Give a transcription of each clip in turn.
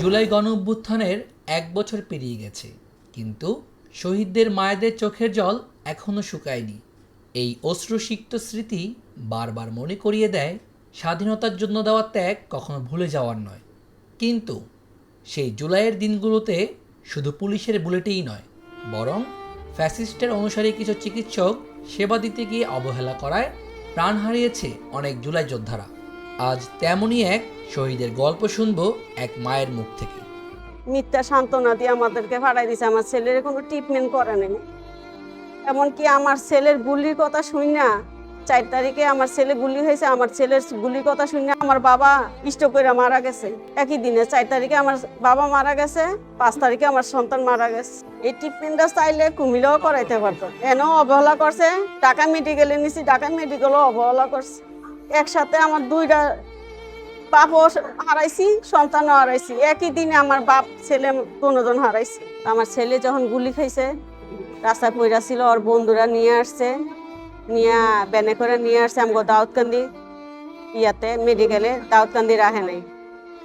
জুলাই গণ অভ্যুত্থানের এক বছর পেরিয়ে গেছে, কিন্তু শহীদদের মায়েদের চোখের জল এখনও শুকায়নি। এই অশ্রুসিক্ত স্মৃতি বারবার মনে করিয়ে দেয়, স্বাধীনতার জন্য দেওয়া ত্যাগ কখনো ভুলে যাওয়ার নয়। কিন্তু সেই জুলাইয়ের দিনগুলোতে শুধু পুলিশের বুলেটেই নয়, বরং ফ্যাসিস্টের অনুসারী কিছু চিকিৎসক সেবা দিতে গিয়ে অবহেলা করায় প্রাণ হারিয়েছে অনেক জুলাই যোদ্ধারা। আজ তেমনই এক শহীদের গল্প শুনব এক মায়ের মুখ থেকে। মিথ্যা সান্ত্বনা দিয়ে আমাদেরকে ভাড়াই দিছে। আমার ছেলের কোনো ট্রিটমেন্ট করে নাই। এমনকি আমার ছেলের গুলির কথা শুনি না চার তারিখে আমার ছেলে গুলি হয়েছে। আমার ছেলের গুলির কথা শুনি আমার বাবা স্ট্রোক করে মারা গেছে। একই দিনে চার তারিখে আমার বাবা মারা গেছে, পাঁচ তারিখে আমার সন্তান মারা গেছে। এই ট্রিটমেন্টটা চাইলে কুমিলেও করাইতে পারতো। এন অবহেলা করছে, ঢাকা মেডিকেলে নিছি, ঢাকা মেডিকেলও অবহেলা করছে। একসাথে আমার দুইটা বাপও হারাইছি, সন্তানও হারাইছি। একই দিনে আমার বাপ, ছেলে দুজন হারাইছি। আমার ছেলে যখন গুলি খাইছে, রাস্তায় পইরা ছিল, ওর বন্ধুরা নিয়ে আসছে, নিয়ে ব্যানে করে নিয়ে আসছে আমাকে দাউদকান্দি ইয়াতে, মেডিকেলে। দাউদকান্দি রাখে নাই।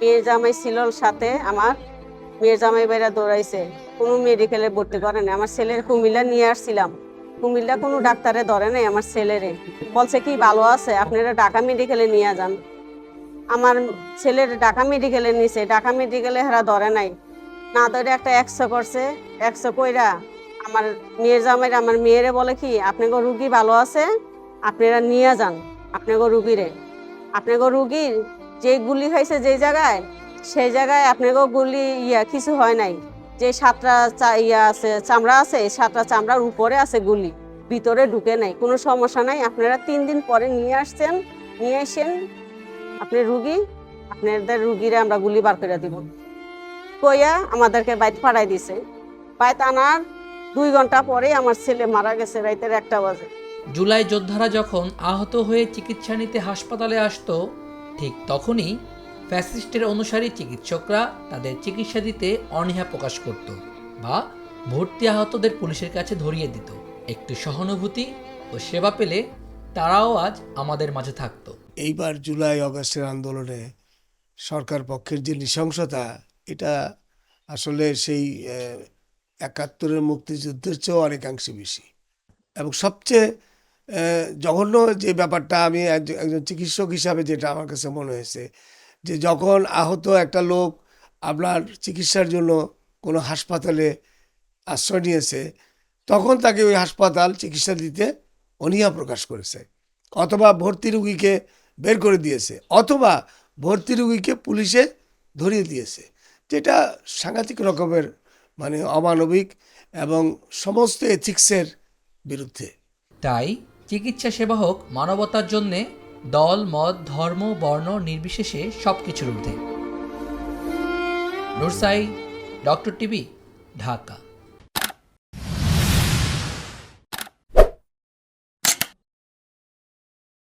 মেয়ের জামাই ছিল সাথে আমার। মেয়ের জামাই বাইরা দৌড়াইছে। কোনো মেডিকেলে ভর্তি নাই। আমার ছেলের কুমিল্লা নিয়ে আসছিলাম। কুমিল্লা কোনো ডাক্তারে ধরে নাই আমার ছেলেরে। বলছে কি, ভালো আছে, আপনারা ঢাকা মেডিকেলে নিয়ে যান। আমার ছেলের ঢাকা মেডিকেলে নিছে, ঢাকা মেডিকেলে হেরা ধরে নাই। না ধরে একটা একশো করছে একশো কইরা আমার মেয়ের জামাইরা আমার মেয়েরে বলে কি আপনাকে রুগী ভালো আছে, আপনারা নিয়ে যান আপনাকে রুগীরে। আপনাকে রুগীর যে গুলি খাইছে যে জায়গায়, সেই জায়গায় আপনাকে গুলি ইয়া, কিছু হয় নাই। যে সাতটা ইয়া আছে, চামড়া আছে, এই সাতটা চামড়ার উপরে আছে গুলি। ভিতরে ঢুকে নাই। কোনো সমস্যা নাই। আপনারা তিন দিন পরে নিয়ে আসছেন, নিয়ে আসেন আপনি রুগী, আপনাদের রুগীরা আমরা গুলি বার করে দিব। কইয়া আমাদেরকে বাইত পাঠাই দিছে। বাইত আনার দুই ঘণ্টা পরে আমার ছেলে মারা গেছে, রাইতের একটা বাজে। জুলাই যোদ্ধারা যখন আহত হয়ে চিকিৎসা নিতে হাসপাতালে আসতো, ঠিক তখনই ফ্যাসিস্টের অনুসারী চিকিৎসকরা তাদের চিকিৎসা দিতে অনীহা প্রকাশ করত বা ভর্তি আহতদের পুলিশের কাছে ধরিয়ে দিত। একটু সহানুভূতি ও সেবা পেলে তারাও আজ আমাদের মাঝে থাকতো। এইবার জুলাই অগস্টের আন্দোলনে সরকার পক্ষের যে নৃশংসতা, এটা আসলে সেই একাত্তরের মুক্তিযুদ্ধের চেয়েও অনেকাংশে বেশি। এবং সবচেয়ে জঘন্য যে ব্যাপারটা আমি একজ- একজন চিকিৎসক হিসাবে যেটা আমার কাছে মনে হয়েছে যে যখন আহত একটা লোক আপনার চিকিৎসার জন্য কোনো হাসপাতালে আশ্রয় নিয়েছে, তখন তাকে ওই হাসপাতাল চিকিৎসা দিতে অনীহা প্রকাশ করেছে। অথবা ভর্তি রুগীকে বের করে দিয়েছে, অথবা ভর্তি রুগীকে পুলিশে ধরিয়ে দিয়েছে। যেটা সাংঘাতিক রকমের মানে অমানবিক এবং সমস্ত এথিক্সের বিরুদ্ধে। তাই চিকিৎসা সেবা হোক মানবতার জন্যে দল মত ধর্ম বর্ণ নির্বিশেষে সব কিছুর ঊর্ধ্বে। Nursai doctor TV Dhaka.